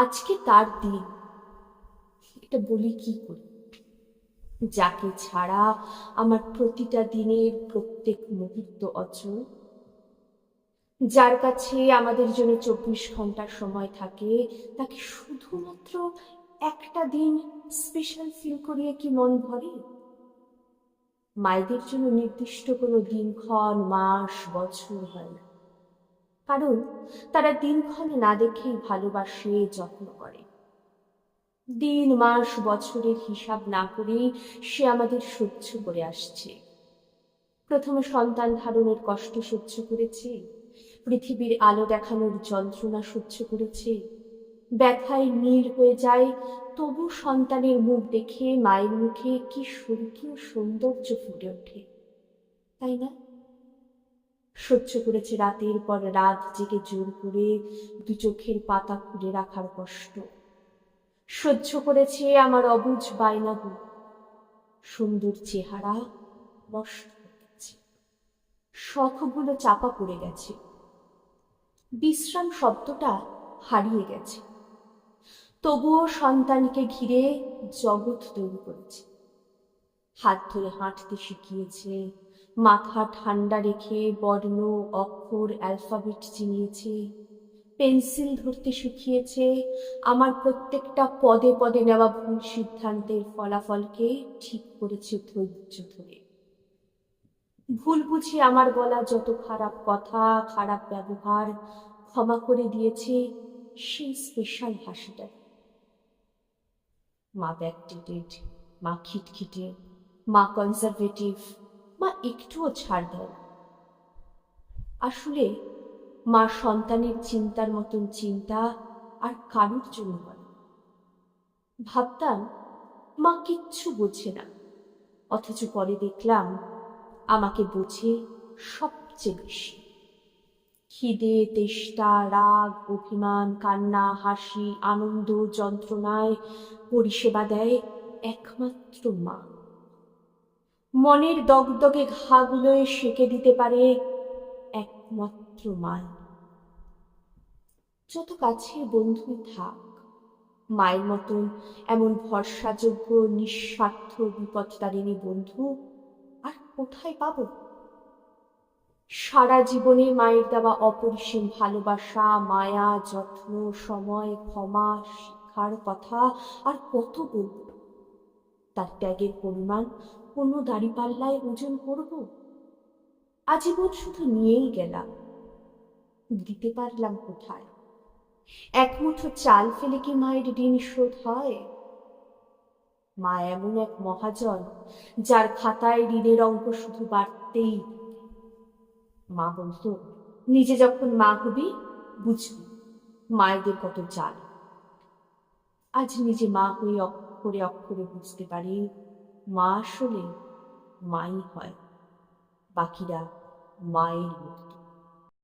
আজকে তার দিন। এটা বলি কি করে? যাকে ছাড়া আমার প্রতিটা দিনের প্রত্যেক মুহূর্ত অচল। যার কাছে আমাদের জন্য চব্বিশ ঘণ্টার সময় থাকে, তাকে শুধুমাত্র একটা দিন স্পেশাল ফিল করিয়ে কি মন ভরে? মায়েদের জন্য নির্দিষ্ট কোনো দিনক্ষণ, মাস, বছর হয় না। কারণ তারা দিনক্ষণ না দেখেই ভালোবাসে, যত্ন করে। দিন, মাস, বছরের হিসাব না করেই সে আমাদের সহ্য করে আসছে। প্রথমে সন্তান ধারণের কষ্ট সহ্য করেছে, পৃথিবীর আলো দেখানোর যন্ত্রণা সহ্য করেছে। ব্যথায় নীল হয়ে যায়, তবু সন্তানের মুখ দেখে, মায়ের মুখে কি স্বর্গীয় সৌন্দর্য ফুটে ওঠে। তাই না? সহ্য করেছে রাতের পর রাত জেগে জোর করে দু চোখের পাতা খুলে রাখার কষ্ট। সহ্য করেছে আমার অবুঝ বায়নাগুলো। সুন্দর চেহারা নষ্ট হয়ে গেছে শখগুলো চাপা পড়ে গেছে। বিশ্রাম শব্দটা হারিয়ে গেছে। তবুও সন্তানকে ঘিরে জগৎ তৈরি করেছে। হাত ধরে হাঁটতে শিখিয়েছে মাথা ঠান্ডা রেখে বর্ণ, অক্ষর অ্যালফাবেট চিনিয়েছে। পেন্সিল ধরতে শিখিয়েছে। আমার প্রত্যেকটা পদে পদে নেওয়া ভুল সিদ্ধান্তের ফলাফলকে ঠিক করেছে ধৈর্য ধরে। ভুল বুঝে আমার বলা যত খারাপ কথা, খারাপ ব্যবহার ক্ষমা করে দিয়েছে সেই স্পেশাল হাসিটা। মা ব্যাকডেটেড মা খিটখিটে, মা কনজারভেটিভ মা, একটুও ছাড় দেয় না। আসলে মা সন্তানের চিন্তার মতন চিন্তা আর কারুর জন্য করে ভাবতাম মা কিচ্ছু বোঝে না, অথচ পরে দেখলাম আমাকে বোঝে সবচেয়ে বেশি। খিদে, তেষ্টা, রাগ, অভিমান, কান্না, হাসি, আনন্দ, যন্ত্রণায় পরিষেবা দেয় একমাত্র মা। মনের দগদগে ঘাগুলোয় সেঁকে দিতে পারে একমাত্র মা যত কাছের বন্ধুই থাক, মায়ের মতন এমন ভরসাযোগ্য, নিঃস্বার্থ, বিপদতারিণী বন্ধু আর কোথায় পাবো? সারা জীবনে মায়ের দেওয়া অপরিসীম ভালোবাসা, মায়া, যত্ন, সময়, ক্ষমা, শিক্ষার কথা আর কত বলব? তার ত্যাগের পরিমাণ কোনো দাড়িপাল্লায় ওজন করব? আজীবন শুধু নিয়েই গেলাম। দিতে পারলাম কোথায়? এক মুঠো চাল ফেলে কি মায়ের ঋণ শোধ হয়? মা এমন এক মহাজন, যার খাতায় ঋণের অঙ্ক শুধু বাড়তেই মা বলতো, নিজে যখন মা হবি, বুঝবি, মায়েদের কত চাল। আজ নিজে মা হয়ে অক্ষরে অক্ষরে বুঝতে পারি মা আসলে মাই হয় বাকিরা মায়ের মতো।